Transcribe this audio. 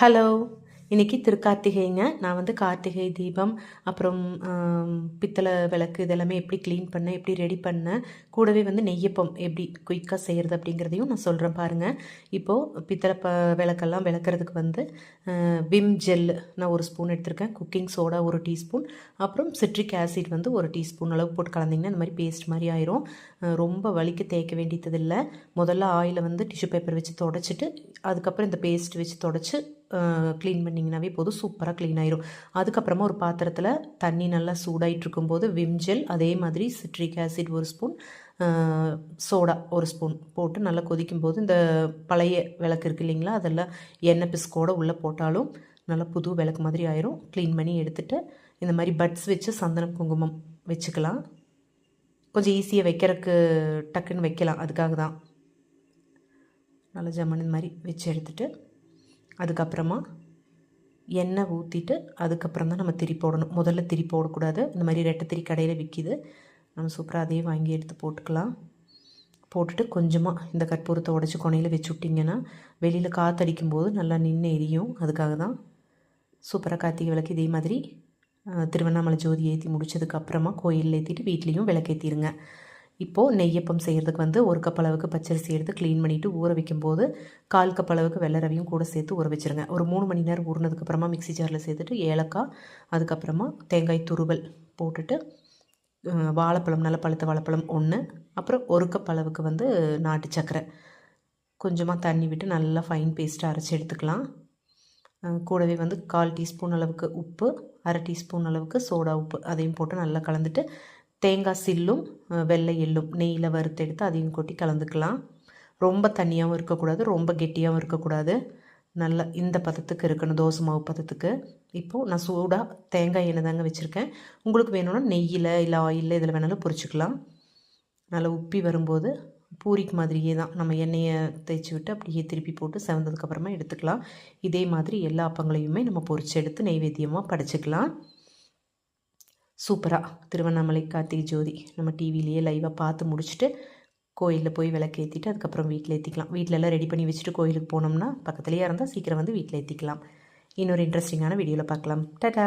Hello இன்றைக்கி திருக்கார்த்திகைங்க. நான் வந்து கார்த்திகை தீபம் அப்புறம் பித்தளை விளக்கு இதெல்லாமே எப்படி க்ளீன் பண்ணேன் எப்படி ரெடி பண்ணேன் கூடவே வந்து நெய்யப்பம் எப்படி குயிக்காக செய்கிறது அப்படிங்கிறதையும் நான் சொல்கிறேன் பாருங்கள் இப்போது பித்தளை ப விளக்கெல்லாம் விளக்குறதுக்கு வந்து விம் ஜெல் நான் ஒரு ஸ்பூன் எடுத்திருக்கேன். குக்கிங் சோடா ஒரு டீஸ்பூன் அப்புறம் சிட்ரிக் ஆசிட் வந்து ஒரு டீஸ்பூன் அளவு போட்டு கலந்திங்கன்னா இந்த மாதிரி பேஸ்ட் மாதிரி ஆயிரும். ரொம்ப வலிக்கு தேய்க்க வேண்டியதில்லை முதல்ல ஆயிலை வந்து டிஷ்யூ பேப்பர் வச்சு தொடச்சிட்டு அதுக்கப்புறம் இந்த பேஸ்ட் வச்சு தொடச்சி க்ளீன் பண்ணிங்கனாவே போதும். சூப்பராக க்ளீன் ஆயிரும். அதுக்கப்புறமா ஒரு பாத்திரத்தில் தண்ணி நல்லா சூடாயிட்டு இருக்கும்போது விம் ஜெல் அதே மாதிரி சிட்ரிக் ஆசிட் ஒரு ஸ்பூன் சோடா ஒரு ஸ்பூன் போட்டு நல்லா கொதிக்கும் போது இந்த பழைய விளக்கு இருக்கு இல்லைங்களா அதெல்லாம் எண்ணெய் பிஸ்கோட உள்ளே போட்டாலும் நல்லா புது விளக்கு மாதிரி ஆயிரும். க்ளீன் பண்ணி எடுத்துகிட்டு இந்த மாதிரி பட்ஸ் வச்சு சந்தனம் குங்குமம் வச்சுக்கலாம். கொஞ்சம் ஈஸியாக வைக்கிறதுக்கு டக்குன்னு வைக்கலாம். அதுக்காக தான். நல்லா ஜம்மன் இந்த மாதிரி வச்சு எடுத்துகிட்டு அதுக்கப்புறமா எண்ணெய் ஊற்றிட்டு அதுக்கப்புறம் தான் நம்ம திரி போடணும். முதல்ல திரி போடக்கூடாது. இந்த மாதிரி ரெட்டை திரி கடையில் விற்கிது நம்ம சூப்பராக அதையே வாங்கி எடுத்து போட்டுக்கலாம். போட்டுட்டு கொஞ்சமாக இந்த கற்பூரத்தை உடச்சி கொனையில் வச்சு விட்டிங்கன்னா வெளியில் காற்றடிக்கும் போது நல்லா நின்று எரியும். அதுக்காக தான் சூப்பராக கார்த்திகை விளக்கு இதே மாதிரி திருவண்ணாமலை ஜோதி ஏற்றி முடிச்சதுக்கப்புறமா கோயிலில் ஏற்றிட்டு வீட்லேயும் விளக்கேற்றிடுங்க இப்போது நெய்யப்பம் செய்கிறதுக்கு வந்து ஒரு கப் அளவுக்கு பச்சரிசி எடுத்து க்ளீன் பண்ணிவிட்டு ஊற வைக்கும்போது கால் கப் அளவுக்கு வெள்ளை ரவையும் கூட சேர்த்து ஊற வச்சுருங்க. ஒரு மூணு மணி நேரம் ஊறினதுக்கப்புறமா மிக்சி ஜாரில் சேர்த்துட்டு ஏலக்காய் அதுக்கப்புறமா தேங்காய் துருவல் போட்டுட்டு வாழைப்பழம் நல்ல பழுத்த வாழைப்பழம் ஒன்று அப்புறம் ஒரு கப் அளவுக்கு வந்து நாட்டு சர்க்கரை. கொஞ்சமாக தண்ணி விட்டு நல்லா ஃபைன் பேஸ்ட்டாக அரைச்சி எடுத்துக்கலாம். கூடவே வந்து கால் டீஸ்பூன் அளவுக்கு உப்பு அரை டீஸ்பூன் அளவுக்கு சோடா உப்பு அதையும் போட்டு நல்லா கலந்துட்டு தேங்காய் சில்லும் வெள்ளை எள்ளும் நெய்யில் வறுத்தெடுத்து அதையும் கொட்டி கலந்துக்கலாம். ரொம்ப தண்ணியாகவும் இருக்கக்கூடாது ரொம்ப கெட்டியாகவும் இருக்கக்கூடாது. நல்ல இந்த பதத்துக்கு இருக்கணும் தோசை மாவு பதத்துக்கு. இப்போது நான் சூடாக தேங்காய் எண்ணெய் தாங்க வச்சுருக்கேன். உங்களுக்கு வேணும்னா நெய்யில் இல்லை ஆயிலில் இதில் வேணாலும் பொரிச்சுக்கலாம். நல்லா உப்பி வரும்போது பூரிக்கு மாதிரியே தான் நம்ம எண்ணெயை தேய்ச்சி விட்டு அப்படியே திருப்பி போட்டு செவந்ததுக்கப்புறமா எடுத்துக்கலாம். இதே மாதிரி எல்லா அப்பங்களையுமே நம்ம பொரிச்சு எடுத்து நெய்வேத்தியமாக படைச்சிக்கலாம். சூப்பராக திருவண்ணாமலை கார்த்திகை ஜோதி நம்ம டிவிலேயே லைவாக பார்த்து முடிச்சுட்டு கோயிலில் போய் விளக்கு ஏற்றிட்டு அதுக்கப்புறம் வீட்டில் ஏற்றிக்கலாம் வீட்டிலலாம் ரெடி பண்ணி வச்சுட்டு கோயிலுக்கு போனோம்னா பக்கத்துலேயே இருந்தால் சீக்கிரம் வந்து வீட்டில் ஏற்றிக்கலாம் இன்னொரு இன்ட்ரெஸ்டிங்கான வீடியோவில் பார்க்கலாம். டடா